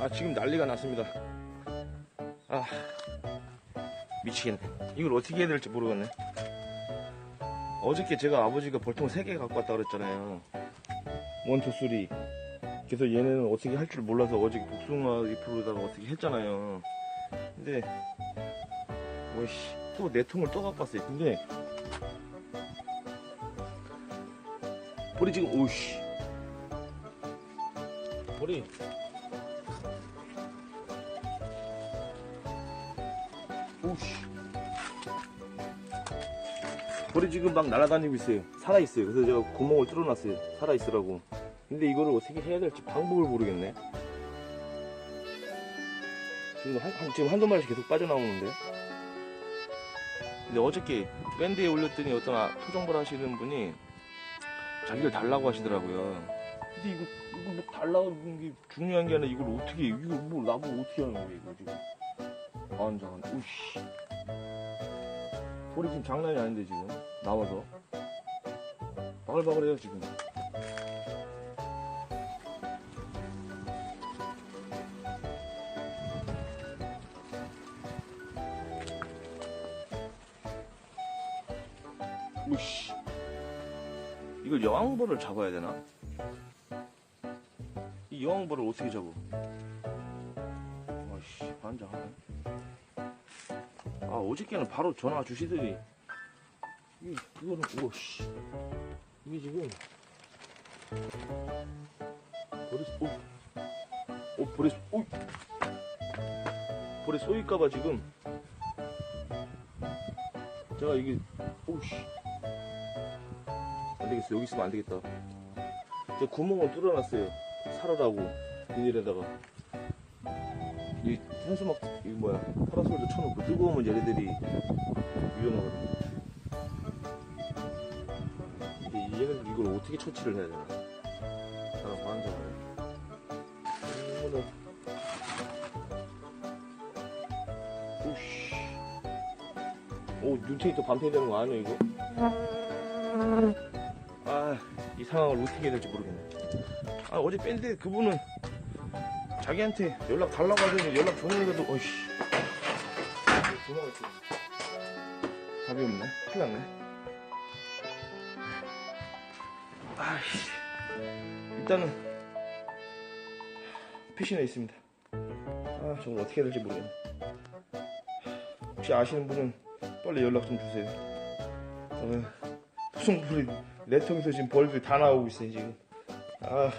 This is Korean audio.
아 지금 난리가 났습니다. 아 미치겠네. 이걸 어떻게 해야 될지 모르겠네. 어저께 제가 아버지가 볼통 3개 갖고 왔다 그랬잖아요. 원투 쓰리. 그래서 얘네는 어떻게 할 줄 몰라서 어저께 복숭아 잎으로다가 어떻게 했잖아요. 근데 뭐씨 또네 통을 또 갖고 왔어요. 근데 볼이 지금 오씨. 볼이 오씨. 볼이 지금 막 날아다니고 있어요. 살아있어요. 그래서 제가 구멍을 뚫어놨어요. 살아있으라고. 근데 이거를 어떻게 해야 될지 방법을 모르겠네. 지금 한, 한- 지금 한두 마리씩 계속 빠져나오는데. 근데 어저께 밴드에 올렸더니 어떤 아- 토종벌 하시는 분이 자기를 달라고 하시더라고요. 근데 이거 이거 뭐 달라는 게 중요한 게 아니라 이걸 어떻게 이거 뭐 나보고 어떻게 하는 거야 이거 지금 완전 우씨. 볼이 지금 장난이 아닌데 지금. 나와서. 바글바글해요 지금. 우씨. 이걸 여왕벌을 잡아야 되나? 이 여왕벌을 어떻게 잡아? 아씨 반장하네. 아 어저께는 바로 전화 주시더니. 이 이거는 오씨. 이게 지금. 버리스 오, 오 버리스 오. 버리 쏘일까봐 지금. 제가 이게 오씨. 안 되겠어. 여기 있으면 안 되겠다. 제가 구멍을 뚫어놨어요. 살으라고 비닐에다가 이 현수막 이 뭐야 파라솔도 쳐놓고 뜨거우면 얘네들이 위험하거든요. 근데 이 얘네들 이걸 어떻게 처치를 해야 되나? 사람 환장을. 이거는 오씨. 오 눈탱이 또 반패 되는 거 아니야 이거? 아 이 상황을 어떻게 해야 될지 모르겠네. 아 어제 밴드 그분은 자기한테 연락 달라고 하더니 연락 줬는데도 어이씨. 있어 답이 없네. 큰일 났네. 아이씨. 일단은 피신해 있습니다. 아 저걸 어떻게 해야 될지 모르겠네. 혹시 아시는 분은 빨리 연락 좀 주세요. 어, 토종불이 내 통에서 지금 벌들이 다 나오고 있어요 지금. 아